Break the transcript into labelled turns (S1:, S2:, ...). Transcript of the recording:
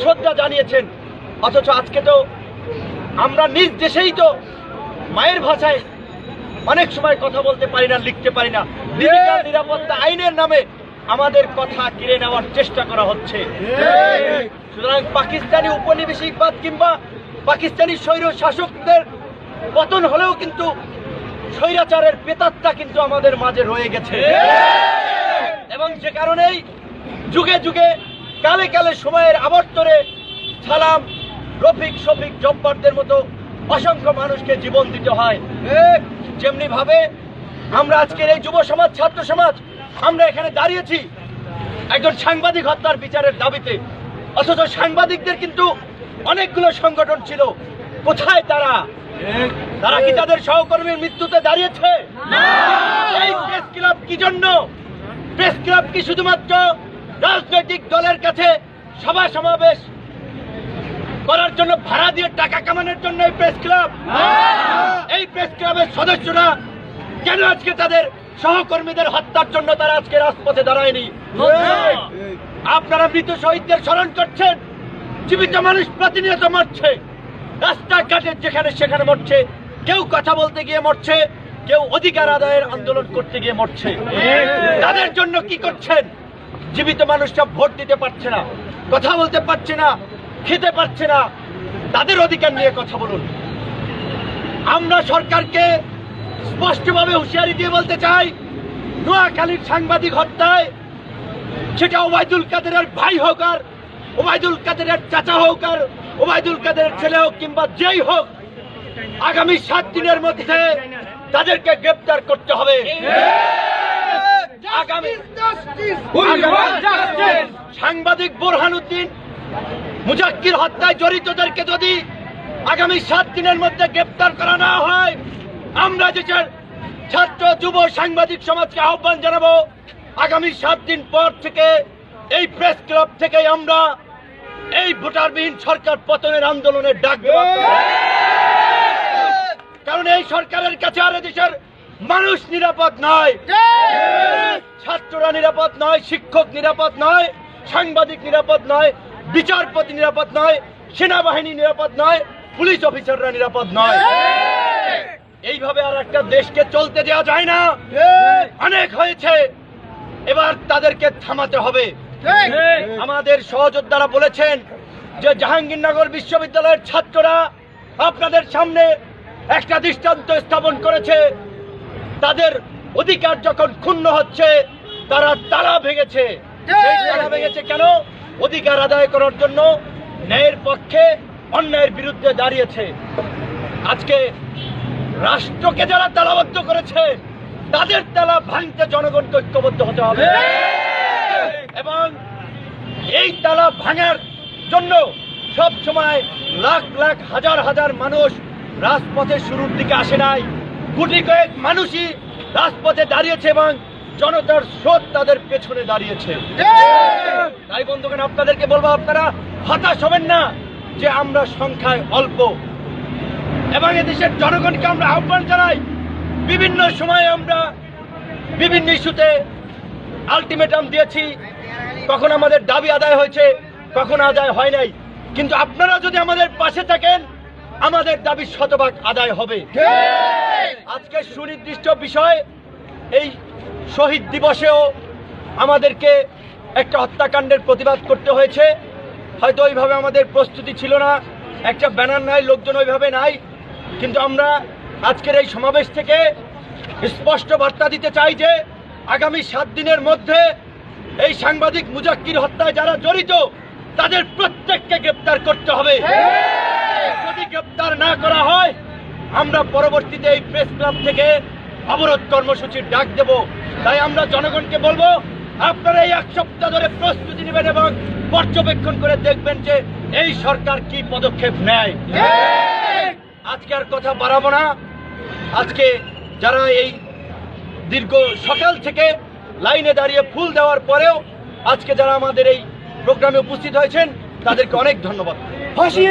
S1: শ্রদ্ধা জানিয়েছেন। অথচ আজকে তো আমরা নিজ দেশেই তো মায়ের ভাষায় অনেক সময় কথা বলতে পারি না লিখতে পারি না। ডিজিটাল নিরাপত্তা আইনের নামে আমাদের কথা কিনে নেওয়ার চেষ্টা করা হচ্ছে। সুতরাং পাকিস্তানি উপনিবেশিকবাদ কিংবা পাকিস্তানি স্বৈর শাসকদের পতন হলেও কিন্তু স্বৈরাচারের পেতাত্তা কিন্তু আমাদের মাঝে রয়ে গেছে। এবং সে কারণেই যুগে যুগে কালে কালে সময়ের আবর্তরে সালাম রফিক শফিক জব্বারদের মতো অসংখ্য মানুষকে জীবন দিতে হয়। যেমনি ভাবে আমরা আজকের এই যুব সমাজ ছাত্র সমাজ আমরা এখানে দাঁড়িয়েছি একজন সাংবাদিক হত্যার বিচারের দাবিতে। অথচ সাংবাদিকদের কিন্তু অনেকগুলো সংগঠন ছিল। কোথায় তারা? তারা কি তাদের সহকর্মীর মৃত্যুতে দাঁড়িয়েছে? এই প্রেস ক্লাব কি জন্য? প্রেস ক্লাব কি শুধুমাত্র রাজনৈতিক দলের কাছে সভা সমাবেশ করার জন্য ভাড়া দিয়ে টাকা কামানোর জন্য এই প্রেস ক্লাব। এই প্রেস ক্লাবের সদস্যরা কেন আজকে তাদের সহকর্মীদের হত্যার জন্য তারা আজকে রাজপথে দাঁড়ায়নি? আপনারা মৃত শহীদদের স্মরণ করছেন? জীবিত মানুষ প্রতিনিয়ত মরছে। রাস্তাঘাটে যেখানে সেখানে মরছে। কেউ কথা বলতে গিয়ে মরছে, কেউ অধিকার আদায়ের আন্দোলন করতে গিয়ে মরছে। তাদের জন্য কি করছেন? জীবিত মানুষরা ভোট দিতে পারছে না, কথা বলতে পারছে না, খেতে পারছে না। তাদের অধিকার নিয়ে কথা বলুন। আমরা সরকারকে স্পষ্টভাবে হুঁশিয়ারি দিয়ে বলতে চাই, নোয়াখালীর সাংবাদিক হত্যায় সেটা ওবায়দুল কাদেরের ভাই হোক আর ওবায়দুল কাদেরের চাচা হোক আর ওবায়দুল কাদেরের ছেলে হোক কিংবা যেই হোক, আগামী সাত দিনের মধ্যে তাদেরকে গ্রেপ্তার করতে হবে। আগামী আগামী- সাংবাদিক বোরহানুদ্দিন মুজাক্কির হত্যায় জড়িতদেরকে যদি আগামী সাত দিনের মধ্যে গ্রেপ্তার করা না হয় আমরা যে ছাত্র যুব সাংবাদিক সমাজকে আহ্বান জানাব আগামী সাত দিন পর থেকে এই প্রেস ক্লাব থেকে আমরা এই ভোটারবিহীন সরকার পতনের আন্দোলনের ডাক দেব। কারণ এই সরকারের কাছে আর দেশের মানুষ নিরাপদ নয়। ছাত্ররা নিরাপদ নয়, শিক্ষক নিরাপদ নয়, সাংবাদিক নিরাপদ নয়, বিচারপতি নিরাপদ নয়, সেনাবাহিনী নিরাপদ নয়, পুলিশ অফিসাররা নিরাপদ নয়। এইভাবে আর একটা দেশকে চলতে দেওয়া যায় না। অনেক হয়েছে, এবার তাদেরকে থামাতে হবে। আমাদের সহযোদ্ধারা বলেছেন যে জাহাঙ্গীরনগর বিশ্ববিদ্যালয়ের ছাত্ররা আপনাদের সামনে একটা দৃষ্টান্ত স্থাপন করেছে। তাদের অধিকার যখন ক্ষুণ্ণ হচ্ছে তারা তালা ভেঙেছে। সেই ভেঙেছে কেন? অধিকার আদায় করার জন্য ন্যায়ের পক্ষে অন্যায়ের বিরুদ্ধে দাঁড়িয়েছে। আজকে রাষ্ট্রকে যারা তালাবদ্ধ করেছে তাদের তালা ভাঙতে জনগণকে ঐক্যবদ্ধ হতে হবে। এবং এই তালা ভাঙার জন্য সব সময় লাখ লাখ হাজার হাজার মানুষ রাজপথে শুরুর দিকে আসে নাই। গুটি কয়েক মানুষই রাজপথে দাঁড়িয়েছে এবং জনতার স্রোত তাদের পেছনে দাঁড়িয়েছে। তাই বন্ধুগণ, আপনাদেরকে বলব, আপনারা হতাশ হবেন না যে আমরা সংখ্যায় অল্প। এবং এদেশের জনগণকে আমরা আহ্বান জানাই, বিভিন্ন সময়ে আমরা বিভিন্ন ইস্যুতে আলটিমেটাম দিয়েছি। কখন আমাদের দাবি আদায় হয়েছে, কখন আদায় হয় নাই। কিন্তু আপনারা যদি আমাদের পাশে থাকেন আমাদের দাবি শতভাগ আদায় হবে। আজকে সুনির্দিষ্ট বিষয় এই শহীদ দিবসেও আমাদেরকে একটা হত্যাকাণ্ডের প্রতিবাদ করতে হয়েছে। হয়তো ওইভাবে আমাদের প্রস্তুতি ছিল না একটা ব্যানার নাই লোকজন ওইভাবে নাই। কিন্তু আমরা আজকের এই সমাবেশ থেকে স্পষ্ট বার্তা দিতে চাই যে আগামী সাত দিনের মধ্যে এই সাংবাদিক মুজাক্কির হত্যায় যারা জড়িত তাদের প্রত্যেককে গ্রেপ্তার করতে হবে। যদি গ্রেপ্তার না করা হয়, আমরা পরবর্তীতে এই প্রেস ক্লাব থেকে অবরোধ কর্মসূচির ডাক দেব। তাই আমরা জনগণকে বলব, আপনারা এই এক সপ্তাহ ধরে প্রস্তুতি নেবেন এবং পর্যবেক্ষণ করে দেখবেন যে এই সরকার কি পদক্ষেপ নেয়। আজকে আর কথা বাড়াবো না। আজকে যারা এই দীর্ঘ সকাল থেকে লাইনে দাঁড়িয়ে ফুল দেওয়ার পরেও আজকে যারা আমাদের এই প্রোগ্রামে উপস্থিত হয়েছেন, তাদেরকে অনেক ধন্যবাদ। ফাঁসিয়ে